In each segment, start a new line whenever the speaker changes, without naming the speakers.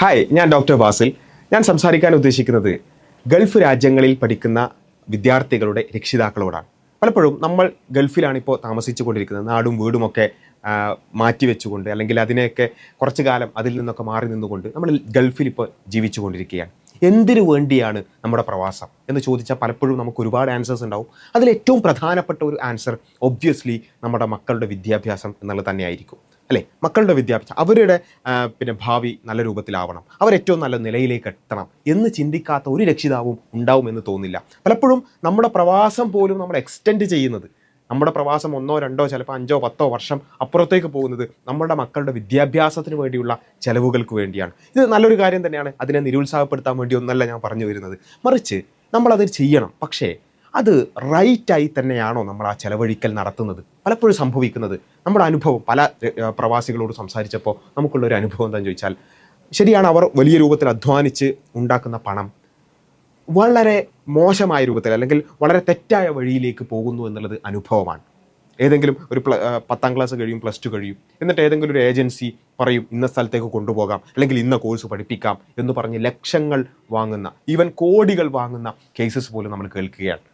Hi ഞാൻ doctor വാസിൽ ഞാൻ സംസാരിക്കാൻ ഉദ്ദേശിക്കുന്നത് ഗൾഫ് രാജ്യങ്ങളിൽ പഠിക്കുന്ന വിദ്യാർത്ഥികളുടെ രക്ഷിതാക്കളോടാണ്. പലപ്പോഴും നമ്മൾ ഗൾഫിലാണ് ഇപ്പോൾ താമസിച്ചു കൊണ്ടിരിക്കുന്നത് നാടും വീടുമൊക്കെ മാറ്റി വെച്ചുകൊണ്ട് അല്ലെങ്കിൽ അതിനെയൊക്കെ കുറച്ചു കാലം അതിൽ നിന്നൊക്കെ മാറി നിന്നുകൊണ്ട് നമ്മൾ ഗൾഫിൽ ഇപ്പോൾ ജീവിച്ചു കൊണ്ടിരിക്കുകയാണ് എന്തിനു വേണ്ടിയാണ് നമ്മുടെ പ്രവാസം എന്ന് ചോദിച്ചാൽ പലപ്പോഴും നമുക്ക് ഒരുപാട് ആൻസേഴ്സ് ഉണ്ടാവും. അതിൽ ഏറ്റവും പ്രധാനപ്പെട്ട ഒരു ആൻസർ ഒബ്വിയസ്ലി നമ്മുടെ മക്കളുടെ വിദ്യാഭ്യാസം എന്നുള്ളത് തന്നെയായിരിക്കും. അല്ലേ? മക്കളുടെ വിദ്യാഭ്യാസം. അവരുടെ പിന്നെ ഭാവി നല്ല രൂപത്തിലാവണം. അവരേറ്റവും നല്ല നിലയിലേക്ക് എത്തണം എന്ന് ചിന്തിക്കാത്ത ഒരു രക്ഷിതാവും ഉണ്ടാവുമെന്ന് തോന്നില്ല. പലപ്പോഴും നമ്മുടെ പ്രവാസം പോലും നമ്മൾ എക്സ്റ്റെൻഡ് ചെയ്യുന്നത് നമ്മുടെ പ്രവാസം ഒന്നോ രണ്ടോ ചിലപ്പോൾ അഞ്ചോ പത്തോ വർഷം അപ്പുറത്തേക്ക് പോകുന്നത് നമ്മുടെ മക്കളുടെ വിദ്യാഭ്യാസത്തിന് വേണ്ടിയുള്ള ചെലവുകൾക്ക് വേണ്ടിയാണ്. ഇത് നല്ലൊരു കാര്യം തന്നെയാണ്. അതിനെ നിരുത്സാഹപ്പെടുത്താൻ വേണ്ടി ഒന്നല്ല ഞാൻ പറഞ്ഞു വരുന്നത്. മറിച്ച് നമ്മളത് ചെയ്യണം. പക്ഷേ അത് റൈറ്റായി തന്നെയാണോ നമ്മൾ ആ ചെലവഴിക്കൽ നടത്തുന്നത്? പലപ്പോഴും സംഭവിക്കുന്നത് നമ്മുടെ അനുഭവം പല പ്രവാസികളോട് സംസാരിച്ചപ്പോൾ നമുക്കുള്ളൊരു അനുഭവം എന്താണെന്ന് ചോദിച്ചാൽ ശരിയാണ് അവർ വലിയ രൂപത്തിൽ അധ്വാനിച്ച് ഉണ്ടാക്കുന്ന പണം വളരെ മോശമായ രൂപത്തിൽ അല്ലെങ്കിൽ വളരെ തെറ്റായ വഴിയിലേക്ക് പോകുന്നു എന്നുള്ളത് അനുഭവമാണ്. ഏതെങ്കിലും ഒരു പ്ല പത്താം ക്ലാസ് കഴിയും പ്ലസ് ടു കഴിയും. എന്നിട്ട് ഏതെങ്കിലും ഒരു ഏജൻസി പറയും ഇന്ന സ്ഥലത്തേക്ക് കൊണ്ടുപോകാം അല്ലെങ്കിൽ ഇന്ന കോഴ്സ് പഠിപ്പിക്കാം എന്ന് പറഞ്ഞ് ലക്ഷങ്ങൾ വാങ്ങുന്ന ഈവൻ കോടികൾ വാങ്ങുന്ന കേസസ് പോലും നമ്മൾ കേൾക്കുകയാണ്.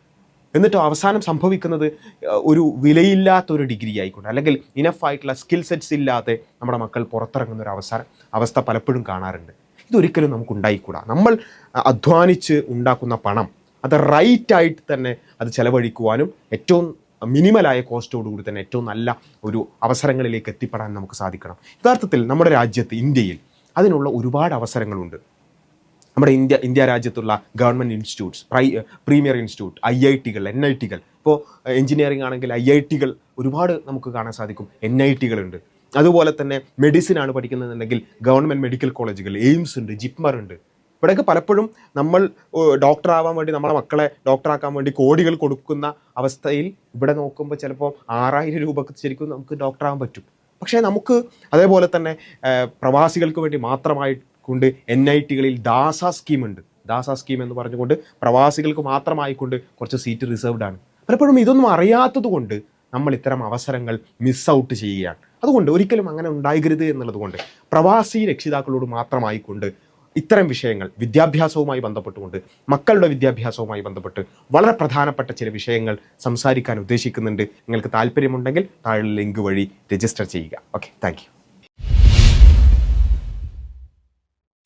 എന്നിട്ട് അവസാനം സംഭവിക്കുന്നത് ഒരു വിലയില്ലാത്ത ഒരു ഡിഗ്രി ആയിക്കോട്ടെ അല്ലെങ്കിൽ ഇനഫ് ആയിട്ടുള്ള സ്കിൽ സെറ്റ്സ് ഇല്ലാതെ നമ്മുടെ മക്കൾ പുറത്തിറങ്ങുന്ന ഒരു അവസരം അവസ്ഥ പലപ്പോഴും കാണാറുണ്ട്. ഇതൊരിക്കലും നമുക്ക് ഉണ്ടായിക്കൂടാ നമ്മൾ അധ്വാനിച്ച് ഉണ്ടാക്കുന്ന പണം അത് റൈറ്റ് ആയിട്ട് തന്നെ അത് ചെലവഴിക്കുവാനും ഏറ്റവും മിനിമലായ കോസ്റ്റോടുകൂടി തന്നെ ഏറ്റവും നല്ല ഒരു അവസരങ്ങളിലേക്ക് എത്തിപ്പെടാൻ നമുക്ക് സാധിക്കണം. യഥാർത്ഥത്തിൽ നമ്മുടെ രാജ്യത്ത് ഇന്ത്യയിൽ അതിനുള്ള ഒരുപാട് അവസരങ്ങളുണ്ട്. നമ്മുടെ ഇന്ത്യ ഇന്ത്യ രാജ്യത്തുള്ള government institutes pri premier institute I I ടികൾ N I ടികൾ ഇപ്പോൾ എഞ്ചിനീയറിംഗ് ആണെങ്കിൽ ഐ ഐ ടികൾ ഒരുപാട് നമുക്ക് കാണാൻ സാധിക്കും. എൻ ഐ ടികളുണ്ട് അതുപോലെ തന്നെ മെഡിസിൻ ആണ് പഠിക്കുന്നതെന്നുണ്ടെങ്കിൽ ഗവൺമെന്റ് മെഡിക്കൽ കോളേജുകൾ എയിംസ് ഉണ്ട് ജിപ്മർ ഉണ്ട്. ഇവിടെയൊക്കെ പലപ്പോഴും നമ്മൾ ഡോക്ടർ ആവാൻ വേണ്ടി നമ്മളെ മക്കളെ ഡോക്ടറാക്കാൻ വേണ്ടി കോടികൾ കൊടുക്കുന്ന അവസ്ഥയിൽ ഇവിടെ നോക്കുമ്പോൾ ചിലപ്പോൾ ആറായിരം രൂപക്ക് ശരിക്കും നമുക്ക് ഡോക്ടറാകാൻ പറ്റും. പക്ഷേ നമുക്ക് അതേപോലെ തന്നെ പ്രവാസികൾക്ക് വേണ്ടി മാത്രമായി കൊണ്ട് N I ടികളിൽ Dasa സ്കീമുണ്ട് Dasa scheme എന്ന് പറഞ്ഞുകൊണ്ട് പ്രവാസികൾക്ക് മാത്രമായിക്കൊണ്ട് കുറച്ച് സീറ്റ് റിസർവ്ഡ് ആണ്. പലപ്പോഴും ഇതൊന്നും അറിയാത്തത് കൊണ്ട് നമ്മൾ ഇത്തരം അവസരങ്ങൾ മിസ് ഔട്ട് ചെയ്യുകയാണ്. അതുകൊണ്ട് ഒരിക്കലും അങ്ങനെ ഉണ്ടാകരുത് എന്നുള്ളത് കൊണ്ട് പ്രവാസി രക്ഷിതാക്കളോട് മാത്രമായിക്കൊണ്ട് ഇത്തരം വിഷയങ്ങൾ വിദ്യാഭ്യാസവുമായി ബന്ധപ്പെട്ടുകൊണ്ട് മക്കളുടെ വിദ്യാഭ്യാസവുമായി ബന്ധപ്പെട്ട് വളരെ പ്രധാനപ്പെട്ട ചില വിഷയങ്ങൾ സംസാരിക്കാൻ ഉദ്ദേശിക്കുന്നുണ്ട്. നിങ്ങൾക്ക് താല്പര്യമുണ്ടെങ്കിൽ താഴെ ലിങ്ക് വഴി രജിസ്റ്റർ ചെയ്യുക. Okay thank